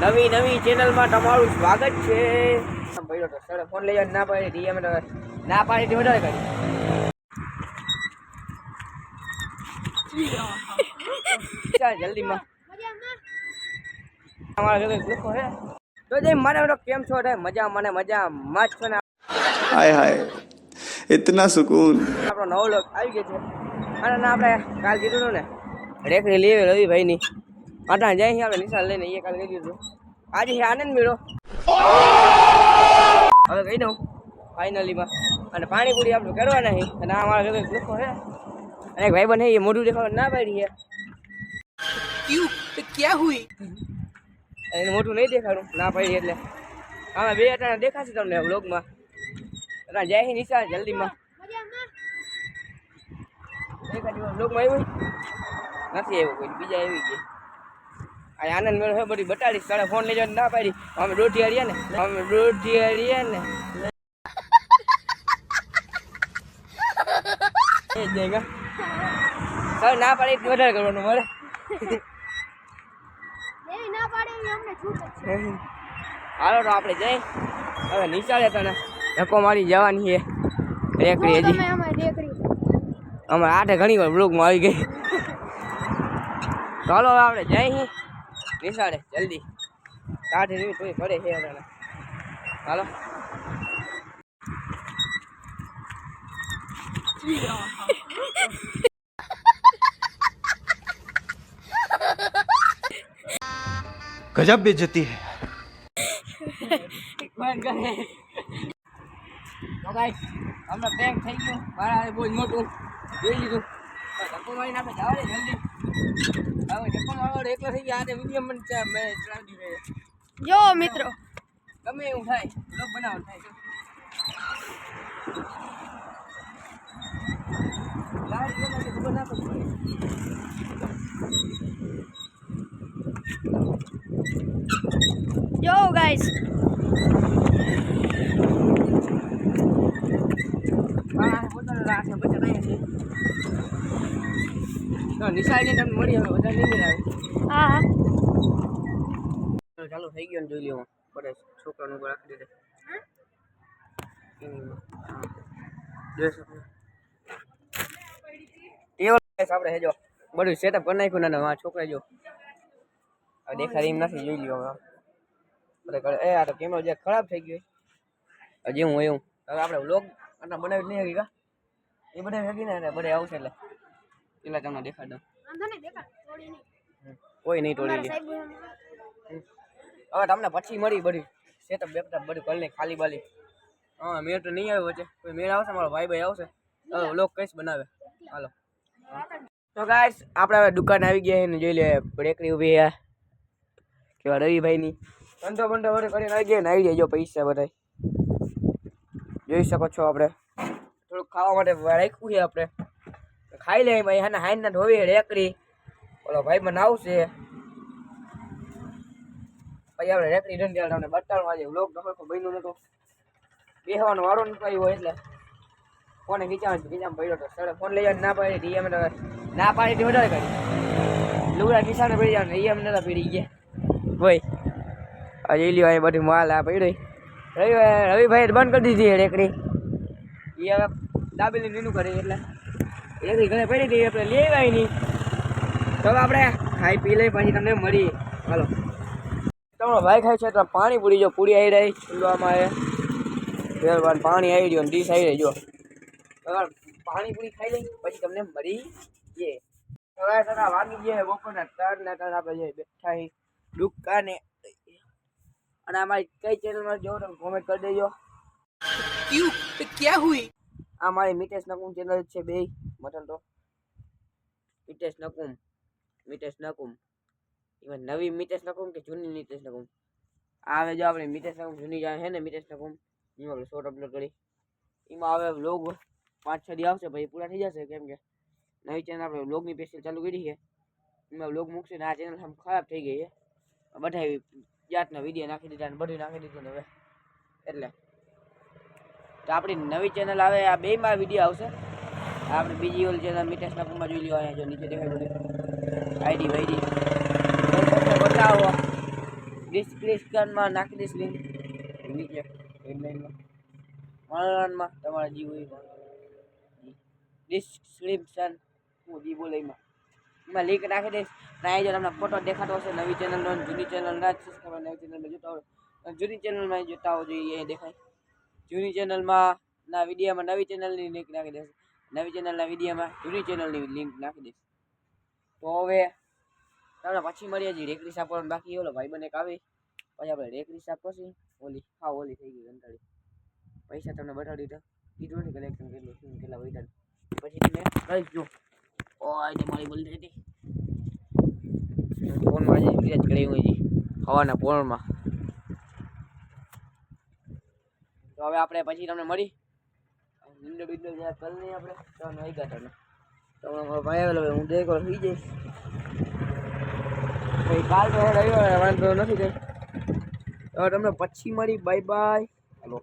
નવી નવી ચેનલમાં તમારું સ્વાગત છે. ફોન લઈ ના પાડી ડીએમ ના પાડી વધારે કરી. ચાલ જલ્દીમાં. તમારા લોકો હે. તો જઈ કેમ છો રે? મજા મને મજા મસ્ત છો ને? હાય હાય. ઇતના સુકૂન. આપણો નવો આવી ગયો છે. અને ના આપણે કાલ કીધું ને રેકડી લેવી રવિભાઈની. પાટણ જાય છે આપણે નિશાળ લઈને એ કાલે ગયું હતું આજે છે આનંદ મેળો. હવે કહી દઉં ફાઇનલીમાં અને પાણીપુરી આપણે કરવાના છે. અને આ મારા ઘરે લોકો છે. અને એક ભાઈ બને એ મોઢું દેખાવા ના પાડી છે ક્યાં? હુઈ? એને મોઢું નહીં દેખાડું ના પાડી એટલે. આમાં બે અટાણા દેખાશે તમને બ્લોગમાં અટા જાય છે નિશાળ જલ્દીમાં. બ્લોગમાં આવ્યું? નથી આવ્યું કોઈ બીજા આવી ગયા. આ આનંદ મેળો બધી બતાડીશ. તારે ફોન લઈ જવાની ના પાડી. અમે દોઢી હારીએ ને. અમે દોઢી હારીએ ને. સર ના પાડી વધારે કરવાનું છે. હાલો તો આપણે જઈ. હવે નીચાડે તને ધક્કો મારી જવાની છે. રેકડી હજી. અમારી આઠે ઘણી વાર બ્લોગમાં આવી ગઈ. ચાલો આપણે જઈ નિશાળે જલ્દી કાઢે નહીં કોઈ પડે છે તને હાલો गजब बेइज्जती है બંધ કરે તો ગાઈસ હમણાં બેંક થઈ ગયું મારા હારે બહુ જ મોટું જોઈ લીધું હવે ધક્કો મારી નાખે જવા દે જલ્દી જો મિત્રો. ગમે એવું થાય બ્લોગ બનાવવાનું થાય ગાડી ગમે તે ખબર ના પડતી. જો ગાઈસ હા, પોતાનો રાસ ને બચત અહીંયા છે. તો નિશાળની તમને મળી હવે વધારે નહીં આવે. હા હા. ચાલો થઈ ગયો ને જોઈ લ્યો બધા છોકરાનું રાખી દીધે. શકો. આપણે હેજો. બધું સેટઅપ કરી નાખ્યું ને છોકરા જો. દેખાય એમ નથી જોઈ લ્યો હવે. એ આ તો કેમેરો જે ખરાબ થઈ ગયો હજી હું એવું. હવે આપણે વ્લોગ આટલા બનાવી નહીં હકી એ બધા હકી ને? બધા આવશે એટલે. પેલા તમને દેખાડ નહીં નહીં. કોઈ નહીં તોડી લે હવે તમને પછી મળી બધી. સેટઅપ બેકઅપ બધું કરી નાખ ખાલી બાલી. હા મેળ તો નહીં આવ્યો વચ્ચે. કોઈ મેળ આવશે? મારો ભાઈ ભાઈ આવશે. હવે લોક કઈશ બનાવે. હાલો. તો ગાઈસ આપણે હવે દુકાન આવી ગયા એને જોઈ લે બ્રેકરી ઊભી છે કેવા રવિભાઈની ધંધો બંધો બધું કરીને આવી ગયા ને આવી જાય જો પૈસા બધા જોઈ શકો છો આપણે. થોડુંક ખાવા માટે રાખ્યું છે આપણે. ખાઈ લે ભાઈ હા હાઈન ના ધોવી રેકડી ઓલો ભાઈ મને આવશે. પછી આપણે રેકડી ત્યારે તમને બતાડવા આજે વ્લોગ તો બન્યું નતો. બેહવાનો વારો ન આવ્યો હોય એટલે ફોને ખીચાણ ખીચાણ પડ્યો તો સડે ફોન લઈ જાય ના પાડી, ડીએમ ના પાડી વધારે કરી. લુગડા ખીચાને પડી જવાનું ડીએમ નતા પડી ગયા. ભાઈ આજે લ્યો, અહીં બધી માલ આ પડી. રવિ રવિભાઈ બંધ કરી દીધી એ રેકડી. એ હવે દાબેલી નીનું કરે એટલે. એથી ઘરે પડી હતી આપણે લેવાય નહીં. ચાલો આપણે ખાઈ પી લઈ, પછી તમને મળીએ. હાલો. તમારો ભાઈ ખાય છે, તો પાણી પૂરી જો, પૂરી આવી રહી ચૂલવામાં આવે પાણી આવી રહ્યું ડીશ આવી રહી, જો. પાણી પૂરી ખાઈ લઈ, પછી તમને મળીએ. સવારે સવારે વાગી ગયા બપોરના ત્રણ ના આપણે બેઠા છીએ, દુકાને. અને અમારી કઈ ચેનલમાં જોવો તમે કોમેન્ટ કરી દેજો. ક્યું? ક્યાં હુઈ? આ મારી મિટેશ નકુમ ચેનલ છે બે મટન તો. મિટેશ નકુમ મિટેશ નકુમ. એમાં નવી મિટેશ નકુમ કે જૂની મિટેશ નકુમ? આ હવે જો આપણે મિટેશ નકુમ જૂની જાય છે ને મિતેશ નકુમ? એમાં આપણે શોર્ટ અપલોડ કરી. એમાં હવે વ્લોગ પાંચ છ દી આવશે પછી પૂરા થઈ જશે કેમ કે નવી ચેનલ આપણે વ્લોગની પેશિયલ ચાલુ કરી છે. એમાં વ્લોગ મૂકશે ને આ ચેનલ આમ ખરાબ થઈ ગઈ છે. બધા જાતના વીડિયો નાખી દીધા ને બધું નાખી દીધું હવે. એટલે તો આપણી નવી ચેનલ આવે, આ બેમાં વીડિયો આવશે. આપણે બીજી ઓલી ચેનલ મિટેશ નકુમાં જોઈ લો અહીંયા જો નીચે દેખાય આઈડી વાઈડી બતાવો. ડિસ્ક્રિપ્શનમાં નાખી દઈશ લિંક નીચે હેડલાઇનમાં વર્ણનમાં તમારે જીવ ડિસ્ક્રિપ્શન હું જે બોલે એમાં. એમાં લિંક નાખી દઈશ. ત્યાં જો તમને ફોટો દેખાતો હશે, નવી ચેનલનો જૂની ચેનલ ના સબસ્ક્રાઈબર નવી ચેનલમાં જોતા હોય જૂની ચેનલમાં જોતા હો જોઈએ એ દેખાય. જૂની ચેનલમાં ના વિડીયામાં નવી ચેનલની લિંક નાખી દઈશ નવી ચેનલના વિડીયામાં જૂની ચેનલની લિંક નાખી દઈશ તો હવે તમને પછી મળીએ છીએ રેકડી સાફ બાકી ઓલો ભાઈ બને આવી. પછી આપણે રેકડી સાફ કરશું ઓલી, હા, ઓલી થઈ ગઈ કંટાળી. પૈસા તમને બતાવી દીધા કીધું ને કલેક્શન કેટલું શું કેટલા વૈધા પછી તમે કરી જો ઓય ને મારી બોલી હતી. ફોનમાં રિચાર્જ કરી હું હવાના પોળમાં તો હવે આપણે પછી તમને મળી. નિંદો બિંદો જ્યાં કલ નહીં આપણે? ત્રણ વાગ્યા તમને તો મારો ભાઈ આવેલો હવે હું દેખો સુઈ જઈશ. ભાઈ કાલ તો રવિવાર વાંધો નથી કઈ હવે તમને પછી મળી. બાય બાય હાલો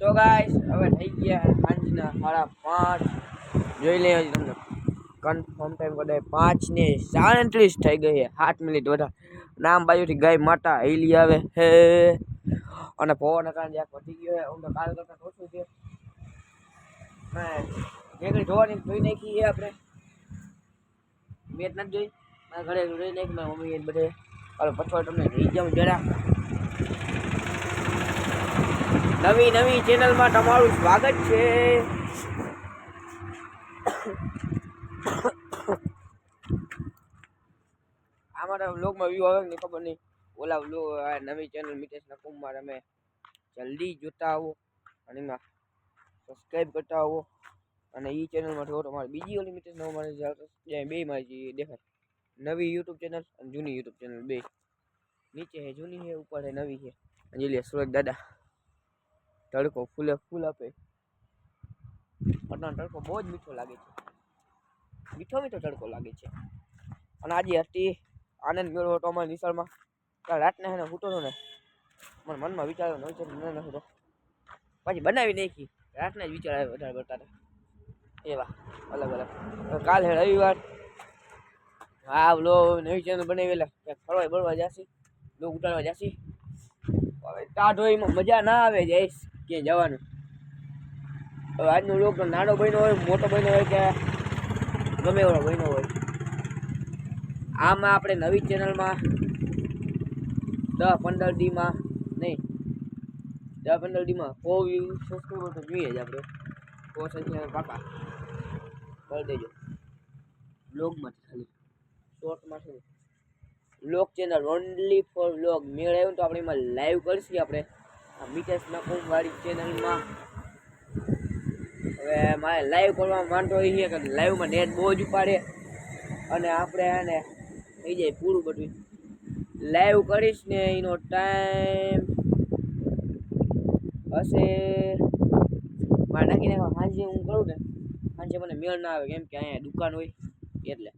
તો ગાઈસ હવે થઈ ગયા સાંજના સાડા પાંચ. જોઈ લઈએ હજી તમને. કન્ફર્મ ટાઈમ કદાચ પાંચ ને સાડત્રીસ થઈ ગઈ છે. સાત મિનિટ વધારે. નામ બાજુથી ગાય માતા હેલી આવે. હે. અને પવન કારણે જ્યાં વધી ગયો હું તો કાલ કરતાં ઓછું છે મેં જોવાની જોઈ નાખી છે આપણે. મેચ નથી જોઈ. મારા ઘરે જોઈ નાખી. મારા મમ્મી બધે. હાલો પછી તમને જોઈ જાઉં જરા. નવી નવી ચેનલમાં તમારું સ્વાગત છે. આ મારા વ્લોગમાં વ્યૂ આવે ને ખબર નહીં. ઓલા વ્લોગ નવી ચેનલ મિતેશના કુમાર અમે જલ્દી જોતા આવો અને એમાં સબસ્ક્રાઈબ કરતા આવો. અને એ ચેનલમાં જોવો તમારે બીજી ઓલી મિતેશના મારે બે મારી દેખાય. નવી યુટ્યુબ ચેનલ અને જૂની યુટ્યુબ ચેનલ બે. નીચે છે જૂની છે ઉપર હે, નવી છે અંજલિ સુરજ દાદા. તડકો ફૂલે, ફૂલ આપે. અટનો તડકો બહુ જ મીઠો લાગે છે. મીઠો મીઠો તડકો લાગે છે. અને આજે હતી આનંદ મેળવો હતો અમારા નિશાળમાં ત્યાં રાતના એને હૂટો ને મને મનમાં વિચાર આવ્યો વિચાર ન હતો પછી બનાવી નાખી. રાતના જ વિચાર આવ્યો વધારે વધારે એવા, અલગ અલગ. કાલ હે રવિવાર. હા લો નવી ચેનલ બનાવેલા ક્યાંક ફરવા બળવા જાશી. લોક ઉતારવા જાશી. હવે ટાઢોઈમાં મજા ના આવે જઈશ ક્યાંય જવાનું. હવે આજનો લોક નાનો બન્યો હોય, મોટો બન્યો હોય કે ગમે એવો બન્યો હોય. આમાં આપણે નવી ચેનલમાં દસ પંદર ડીમાં નહીં, દસ પંદર ડીમાં. સો વ્યૂ સબસ્ક્રાઈબર તો જોઈએ જ આપણે. સો સંખ્યા પાકા. કરી દેજો. બ્લોગમાં ખાલી. છે. Blog channel only for blog મેળ આવ્યો તો આપણે એમાં લાઈવ કરીશું આપણે. આ મિતેશ નકુમવાળી ચેનલમાં હવે મારે લાઈવ કરવામાં માંડતો એ છે કે લાઈવમાં નેટ બહુ જ ઉપાડે. અને આપણે એને થઈ જાય પૂરું બધું. લાઈવ કરીશ ને એનો ટાઈમ હશે. મારે નાખી નાખવા સાંજે હું કરું ને સાંજે મને મેળ ના આવે કેમ કે અહીંયા દુકાન હોય, એટલે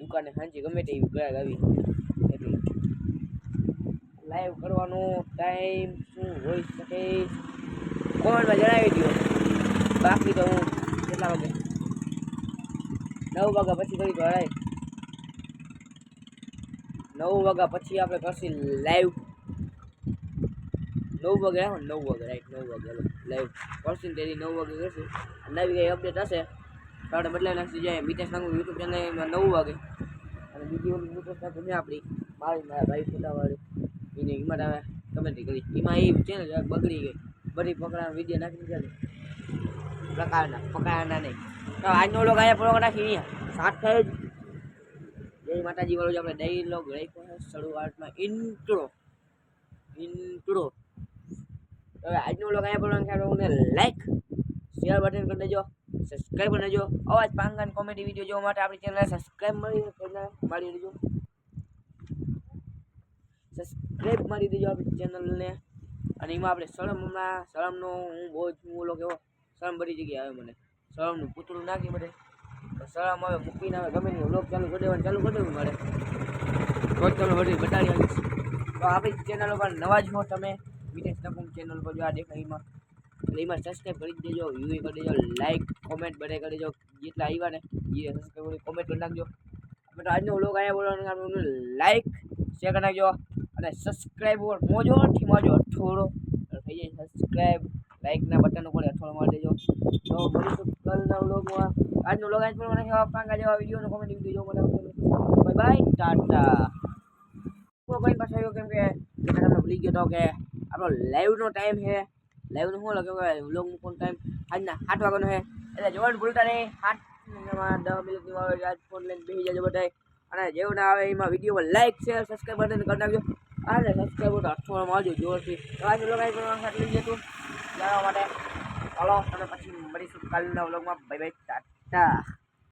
દુકાને સાંજે ગમે તે ગ્રાહક આવી. એટલે લાઈવ કરવાનો ટાઈમ શું હોઈ શકે કોમેન્ટમાં જણાવી દો બાકી તો હું કેટલા વાગે? નવ વાગ્યા પછી કરી તો હરાય નવ વાગ્યા પછી આપણે કરશું લાઈવ નવ વાગે આવો ને? નવ વાગે રાઈટ નવ વાગે લાઈવ કરશું તેથી નવ વાગે કરશું નવી કંઈ અપડેટ હશે. આપણે બદલાઈ નાખશું જાય મિતેશ નાખું યુટ્યુબ ચેનલમાં નવ વાગે. અને બીજી ઓલી મિતેશ નાખું મેં આપણી? મારી, મારા ભાઈ ફોટાવાળી. એને એમાં આવે. કમેન્ટ કરી. એમાં એ છે ને બગડી ગઈ. બધી પકડાના વીડિયો નાખી દીધા પ્રકારના પકડાના નહીં. આજનો લોક અહીંયા પ્રોગ્રામ નાખી અહીંયા. સાત થાય જય માતાજી વાળો જે આપણે ડાયલોગ રાખ્યો શરૂઆતમાં ઇન્ટ્રો ઇન્ટ્રો હવે આજનો લોક અહીંયા પ્રોગ્રામ ખ્યાલ ને લાઈક શેર બટન કરી દેજો સબસ્ક્રાઈબ કરી દેજો. અવાજ પાંગાન કોમેડી વીડિયો જોવા માટે આપણી ચેનલને સબસ્ક્રાઈબ મળી ચેનલ મારી દેજો સબસ્ક્રાઈબ મારી દેજો આપણી ચેનલને અને એમાં આપણે સળમ હમણાં સળમનો હું બહુ જ હું ઓલો એવો સળમ ભરી જગ્યાએ આવે મને. સળમનું પૂતળું નાખી બધે તો સળમ હવે મૂકીને આવે ગમે નહીં લોક ચાલુ કરી દેવાનું, ચાલુ કરી દેવું મારે. રોજ ચાલુ બધી બતાડી આવીશ. તો આપણી ચેનલ ઉપર નવા જ હો તમે. વિદેશ નકુમ ચેનલ પર જો આ દેખાઈમાં એટલે એમાં સબસ્ક્રાઈબ કરી દેજો વ્યૂ કરી દેજો લાઈક કોમેન્ટ બધે કરી દેજો. જેટલા આવ્યા ને એ સબસ્ક્રાઈબ કરી કોમેન્ટ કરી નાખજો. તો આજનો વ્લોગ અહીંયા બોલવાનું લાઈક શેર કરી નાખજો. અને સબસ્ક્રાઈબ ઉપર મોજોથી મોજો અઠોડો થઈ જાય સબસ્ક્રાઈબ લાઈકના બટન ઉપર અઠોડો મારી દેજો. તો મળીશું કાલના વ્લોગમાં આજનો વ્લોગ આજ પ્રમાણે છે પાંગા જેવા વિડીયોનો કોમેડી વીડિયો બનાવજો બાય બાય ટાટા તો કઈ પાછો આવ્યો કેમ કે તમને ભૂલી ગયો તો કે આપણો લાઈવનો ટાઈમ છે લાઈવનો શું લાગે કે વ્લોગ મૂકવાનો ટાઈમ આજના આઠ વાગ્યાનો છે એટલે જોવાનું ભૂલતા નહીં મિનિટમાં દસ મિનિટની વાર આજ ફોન લઈને બેસી જજો બધા અને જેવું ના આવે એમાં વિડીયોમાં લાઈક શેર સબસ્ક્રાઈબ બટન કરી નાખજો અને સબસ્ક્રાઈબ બટન અઠવાડિયામાં આવજો જોરથી તો આજે વ્લોગ આવી પણ આટલું જ હતું જાણવા માટે ચાલો અને પછી મળીશું કાલના વ્લોગમાં બાય બાય ટાટા 的。